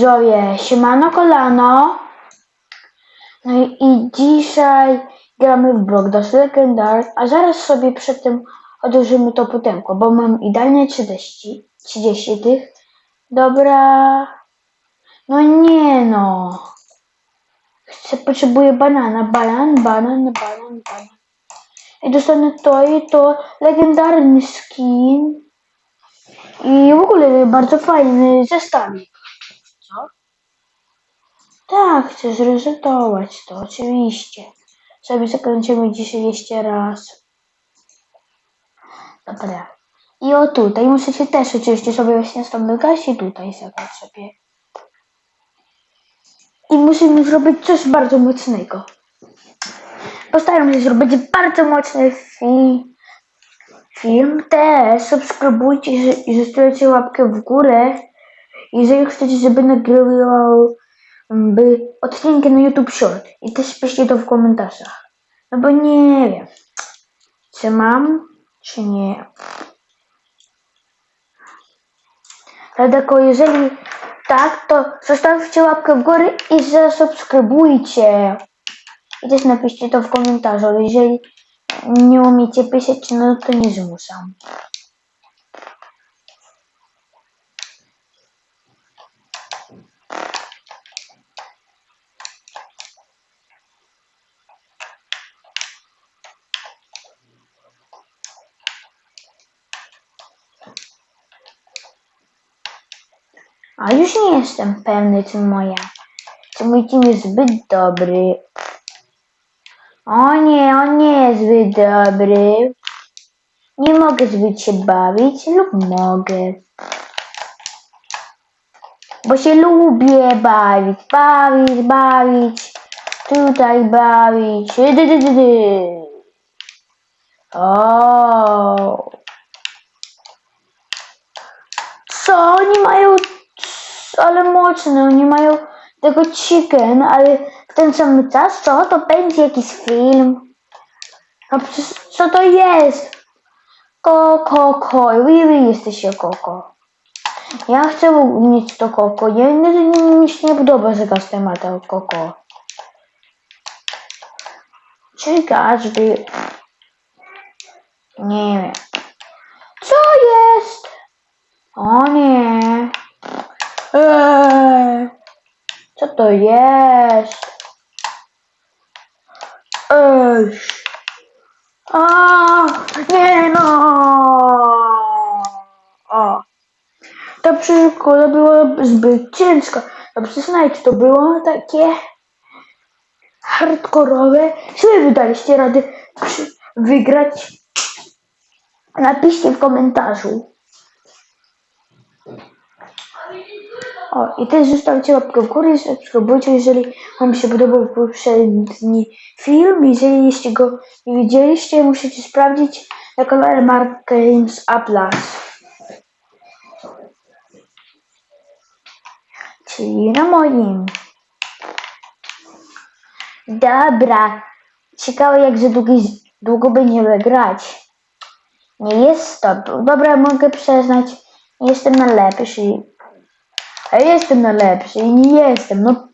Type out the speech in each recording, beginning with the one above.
widzowie, siemano kolano. No i, i dzisiaj gramy w Blockdash Legendary, a zaraz sobie przed tym odłożymy to pudełko, bo mam idealnie 30, 30 tych. Dobra. No nie no. Chcę, potrzebuję banana, banan, banan, banan, banan. I dostanę to i to legendarny skin. I w ogóle bardzo fajny zestawik. Tak, chcę zresetować to, oczywiście. Sobie zakończymy dzisiaj jeszcze raz. Dobra. I o tutaj musicie też oczywiście sobie właśnie stąd i tutaj zagrać sobie. I musimy zrobić coś bardzo mocnego. Postaram się zrobić bardzo mocny film. Film też. Subskrybujcie i zostawiajcie łapkę w górę. Jeżeli chcecie, żeby nagrywał by odcinki na YouTube Short. I też piszcie to w komentarzach. No bo nie wiem, czy mam, czy nie. Dlatego jeżeli tak, to zostawcie łapkę w górę i zasubskrybujcie. I też napiszcie to w komentarzu. Jeżeli nie umiecie pisać, no to nie zmuszam. A już nie jestem pewny, czy moja, czy mój team jest zbyt dobry. O nie, on nie jest zbyt dobry. Nie mogę zbyt się bawić lub mogę. Bo się lubię bawić, bawić, bawić. Tutaj bawić. Dy, dy, dy, dy. O. Co oni mają? Ale mocne, oni mają tego chicken, ale w ten sam czas co? To będzie jakiś film. No przecież co to jest? Koko, ko, wy, wy jesteście koko. Ja chcę mieć to koko. Nie, mi się nie podoba, ma to koko. Czy każdy? Nie wiem. Co jest? O nie. Eee, co to jest? Ej. A, nie no. O. Ta przygoda była zbyt ciężka. No przyznajcie, to było takie hardkorowe. Czy wy wydaliście radę wygrać? Napiszcie w komentarzu. O, i też zostawcie łapkę w górę subskrybujcie, jeżeli Wam się podobał poprzedni film. Jeżeli jeszcze go nie widzieliście, musicie sprawdzić na kanale Mark Games Atlas. Czyli na moim. Dobra. Ciekawe jak za długo, długo będziemy grać. Nie jest to. Dobra, mogę przyznać. Jestem najlepszy. A jestem najlepszy i nie jestem, no.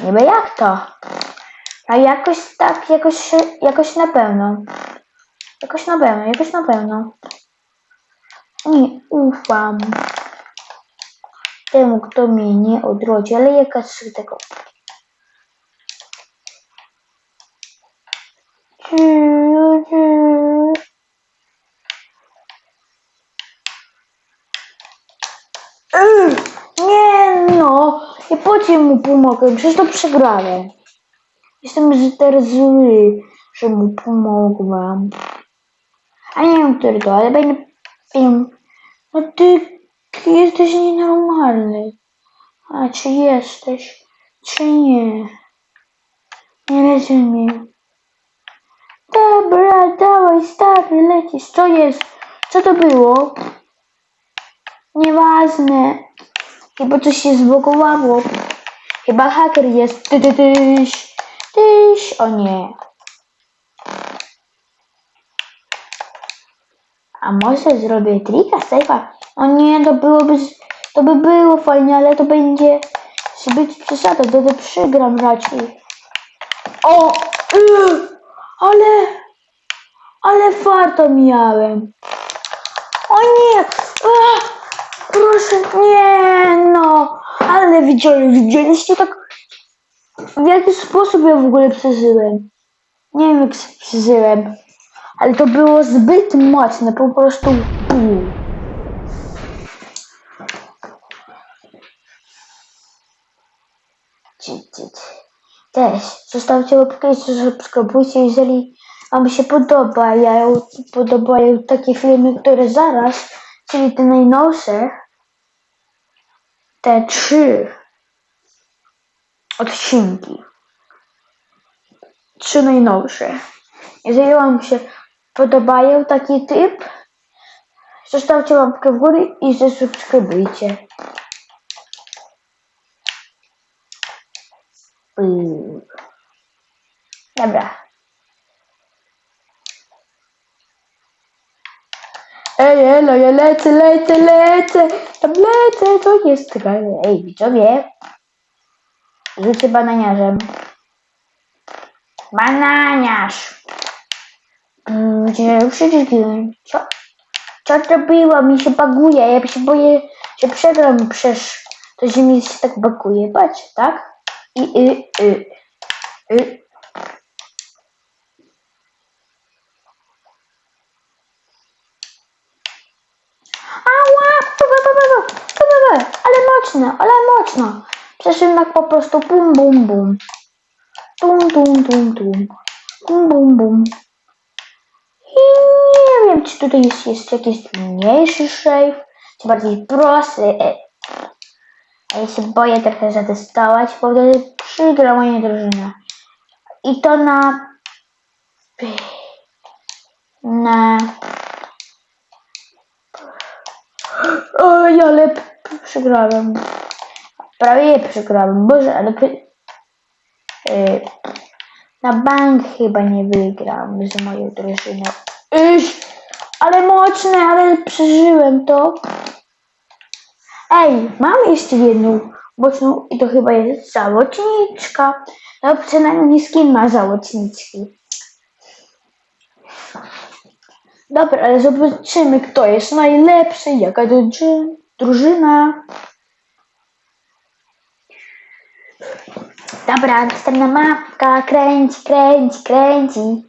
Niby jak to? A jakoś tak, jakoś, jakoś na pewno. Jakoś na pewno, jakoś na pewno. Nie ufam temu, kto mnie nie odrodzi, ale jakaś tego. Ej, Nie no, co mu pomogłem? Przecież to przegrałem. Jestem teraz zły, że mu pomogłem. A nie wiem, który to, ale będę. No ty jesteś nienormalny. A czy jesteś, czy nie? Nie rozumiem. Dobra, dawaj, stary, lecisz. Co jest? Co to było? Nieważne. Chyba coś się zblokowało. Chyba haker jest. Ty, ty, tyś. Tyś. O nie. A może zrobię trika sejfa? O nie, to byłoby To by było fajnie, ale to będzie zbyt przesada, wtedy przegram raczej. O! Yy, ale... Ale farta miałem. O nie! Proszę, nie no! Ale widzieli, widzieliście tak... W jaki sposób ja w ogóle przeżyłem? Nie wiem jak przeżyłem. Ale to było zbyt mocne, po prostu... Bum. Też zostawcie łapkę i subskrybujcie, jeżeli Wam się podoba, ja, podobają takie filmy, które zaraz, czyli te najnowsze, te trzy odcinki, trzy najnowsze. Jeżeli Wam się podobają taki typ, zostawcie łapkę w górę i zasubskrybujcie. Pyk. Dobra. Elo, ja lecę, lecę, lecę, tam lecę, to jest grane. Ej, widzowie, rzucę bananiarzem. Bananiarz. Mm, Gdzie przyciski? Co? Co było? Mi się baguje, ja się boję, że przegram przez to, że mi się tak baguje. Patrz, tak? I, y, y, y. Ale mocno, tak po prostu bum, bum, bum. Tum, tum, tum, tum. Bum, bum, bum. I nie wiem, czy tutaj jest, jest jakiś mniejszy szejf, czy bardziej prosty. E, ja się boję trochę zatestować, bo wtedy przygra moja drużyna. I to na... Na... Oj, ale przegrałem. Prawie przegrałem. Boże, ale... Py... Yy, na bank chyba nie wygram z moją drużyną. Iś, ale mocne, ale przeżyłem to. Ej, mam jeszcze jedną boczną i to chyba jest załotniczka. No przynajmniej skin ma załotniczki. Dobra, ale zobaczymy kto jest najlepszy, jaka druży- drużyna. Dobra, następna mapka, kręci, kręci, kręci.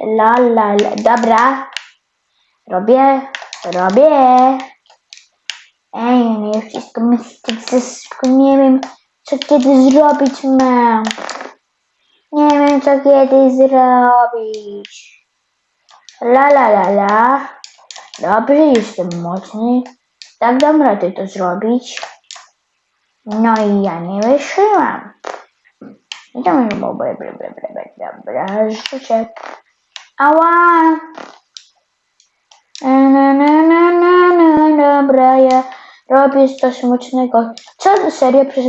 La, la, la. Dobra. Robię, robię. Ej, nie wszystko myślę, za szybko. Nie wiem, co kiedy zrobić mam. Nie wiem, co kiedy zrobić. La, la, la, la. Dobrze, jestem mocny. Tak dam radę to zrobić. No i ja nie wyszłam. Dobra, dobra, dobra, dobra, dobra, rzucę. Ała! Na, na, na, na, na, dobra, ja robię coś smutnego. Co, serio przez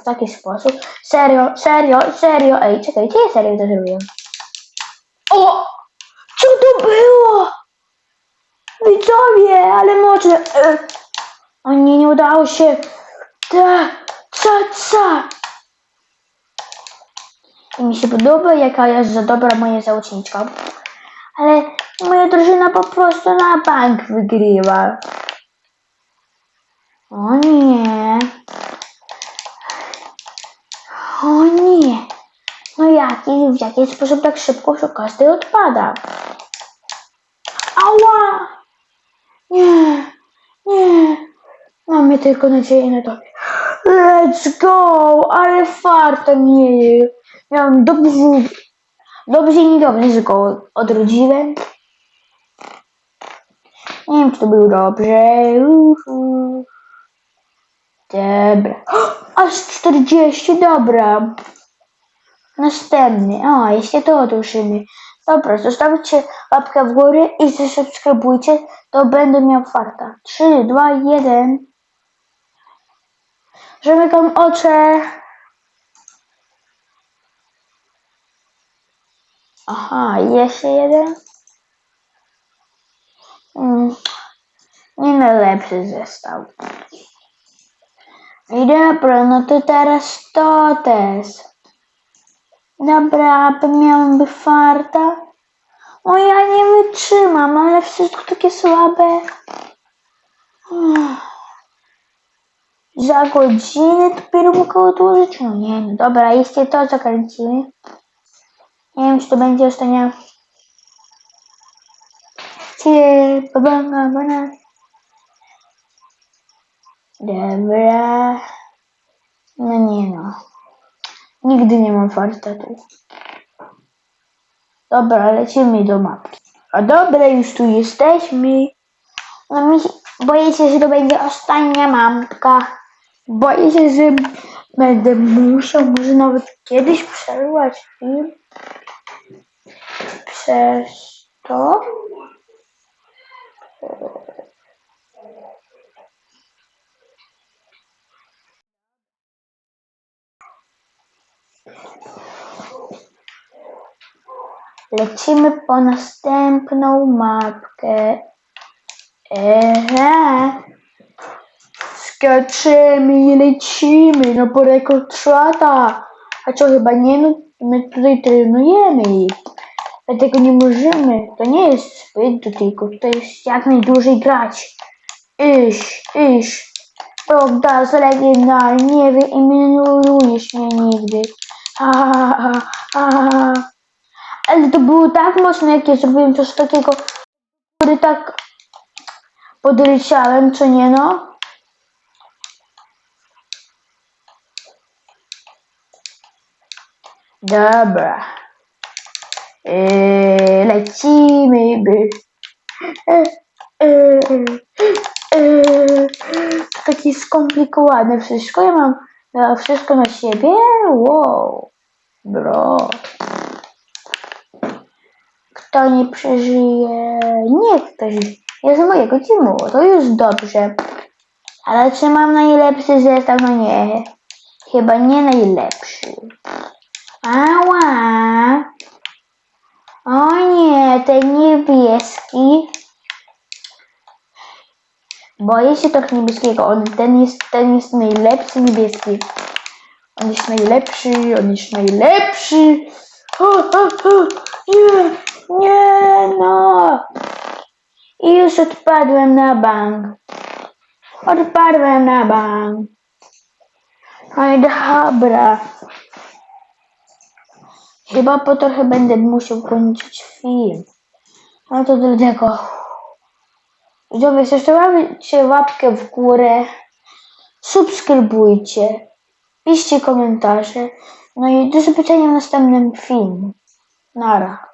w taki sposób? Serio, serio, serio, ej, czekaj, czy ja serio to zrobiłem? O! Co to było? Widzowie, ale mocne. E, O nie, nie udało się. Ta, ca, ca. I mi się podoba, jaka jest za dobra moja załączniczka. Ale moja drużyna po prostu na bank wygrywa. O nie. O nie. No jaki, w jaki sposób tak szybko każdy odpada? Ała! Nie, nie. Mamy tylko nadzieję na to. Let's go! Ale farta mieli. Miałem dobrze, dobrze i niedobrze, że go odrodziłem. Nie wiem, czy to było dobrze. Uhu. Dobra. Aż 40, dobra. Następny. O, jeszcze to odłożymy. Dobra, zostawcie łapkę w górę i zasubskrybujcie, to będę miał farta. 3, 2, 1. Zamykam oczy. Aha, jeszcze jeden. Nie najlepszy zestaw. I dobra, no to teraz to też. Dobra, aby miałem by farta. No ja nie wytrzymam, ale wszystko takie słabe. Za godzinę dopiero mogę odłożyć? No nie wiem. Dobra, jeśli to zakręcimy. Nie wiem, czy to będzie ostatnia. Cie, babana. Dobra. No nie no. Nigdy nie mam farta tu. Dobra, lecimy do mapki. A dobra, już tu jesteśmy. No mi boję się, że to będzie ostatnia mapka. Boję się, że będę musiał może nawet kiedyś przerwać film. Przez to. Lecimy po następną mapkę. Ehe. Skaczemy i lecimy, no po rekord świata. A co chyba nie, no my tutaj trenujemy i dlatego nie możemy. To nie jest zbyt tylko, to jest jak najdłużej grać. Iść, iść. Prawda, z legendar, nie wyeliminujesz mnie nigdy. Ha, ha, ha. Ale to było tak mocno, jak ja zrobiłem coś takiego, który tak podleciałem, co nie no? Dobra. Eee, lecimy, by. Eee, eee, eee. To takie skomplikowane wszystko. Ja mam ja wszystko na siebie. Wow. Bro. Kto nie przeżyje, nie przeżyje. Jest z mojego teamu, to już dobrze. Ale czy mam najlepszy zestaw? No nie. Chyba nie najlepszy. Ała! O nie, ten niebieski. Boję się tak niebieskiego. On, ten, jest, ten jest najlepszy niebieski. On jest najlepszy, on jest najlepszy. O, o, o, nie, nie, no. I już odpadłem na bank. Odpadłem na bank. No i dobra. Chyba po trochę będę musiał kończyć film. No to dlatego. Widzowie, zostawiajcie łapkę w górę. Subskrybujcie. Piszcie komentarze. No i do zobaczenia w następnym filmie. Nara.